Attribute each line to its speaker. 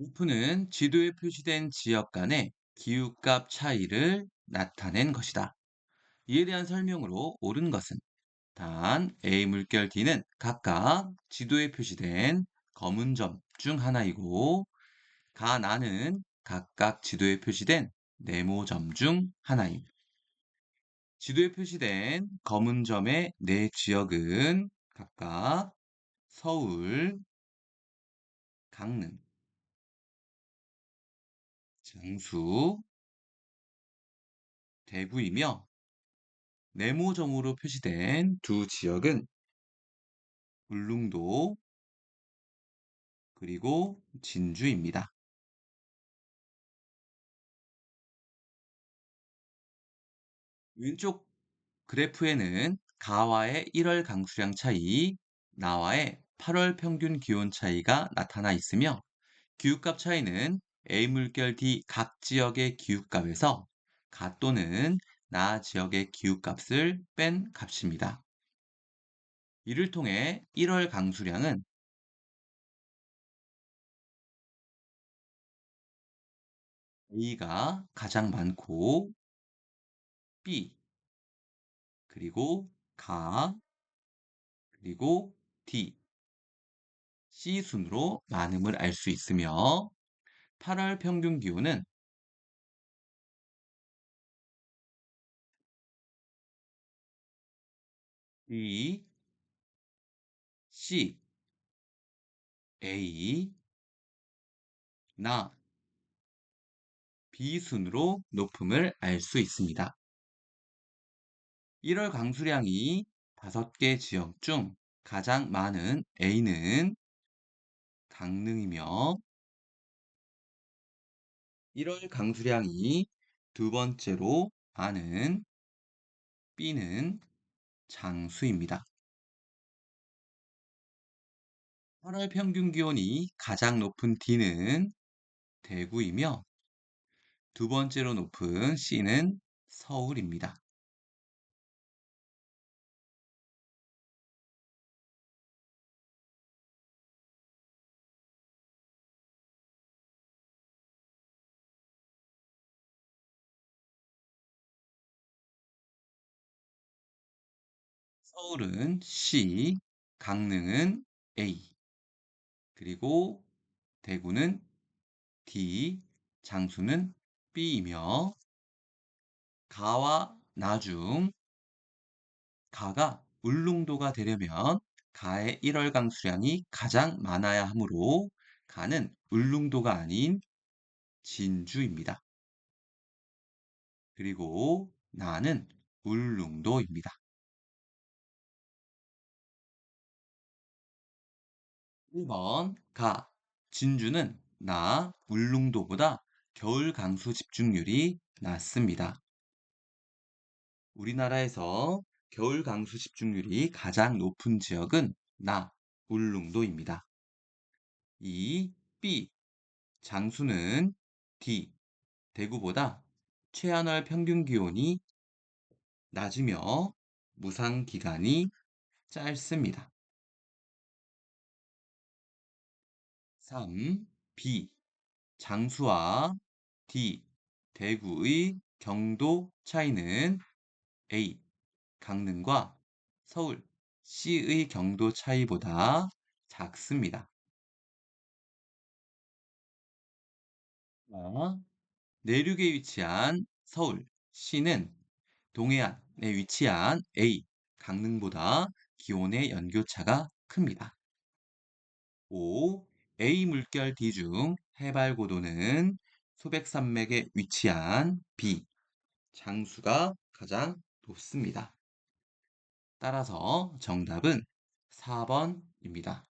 Speaker 1: 루프는 지도에 표시된 지역 간의 기후값 차이를 나타낸 것이다. 이에 대한 설명으로 옳은 것은 단 A 물결 D는 각각 지도에 표시된 검은 점 중 하나이고 가 나는 각각 지도에 표시된 네모점 중 하나입니다. 지도에 표시된 검은 점의 네 지역은 각각 서울, 강릉, 장수, 대구이며 네모점으로 표시된 두 지역은 울릉도 그리고 진주입니다. 왼쪽 그래프에는 가와의 1월 강수량 차이, 나와의 8월 평균 기온 차이가 나타나 있으며 기후값 차이는 A 물결 D 각 지역의 기후값에서 가 또는 나 지역의 기후값을 뺀 값입니다. 이를 통해 1월 강수량은 A가 가장 많고 B 그리고 가 그리고 D C 순으로 많음을 알 수 있으며 8월 평균 기온은 B, C, A, 나, B 순으로 높음을 알 수 있습니다. 1월 강수량이 5개 지역 중 가장 많은 A는 강릉이며 1월 강수량이 두 번째로 많은 B는 장수입니다. 8월 평균 기온이 가장 높은 D는 대구이며 두 번째로 높은 C는 서울입니다. 서울은 C, 강릉은 A, 그리고 대구는 D, 장수는 B이며 가와 나중 가가 울릉도가 되려면 가의 1월 강 수량이 가장 많아야 하므로 가는 울릉도가 아닌 진주입니다. 그리고 나는 울릉도입니다. 1번 가 진주는 나 울릉도보다 겨울 강수 집중률이 낮습니다. 우리나라에서 겨울 강수 집중률이 가장 높은 지역은 나 울릉도입니다. 2. B 장수는 D 대구보다 최한월 평균 기온이 낮으며 무상 기간이 짧습니다. 3. B. 장수와 D. 대구의 경도 차이는 A. 강릉과 서울 C의 경도 차이보다 작습니다. 내륙에 위치한 서울 C는 동해안에 위치한 A. 강릉보다 기온의 연교차가 큽니다. 5. A 물결 D 중 해발 고도는 소백산맥에 위치한 B, 장수가 가장 높습니다. 따라서 정답은 4번입니다.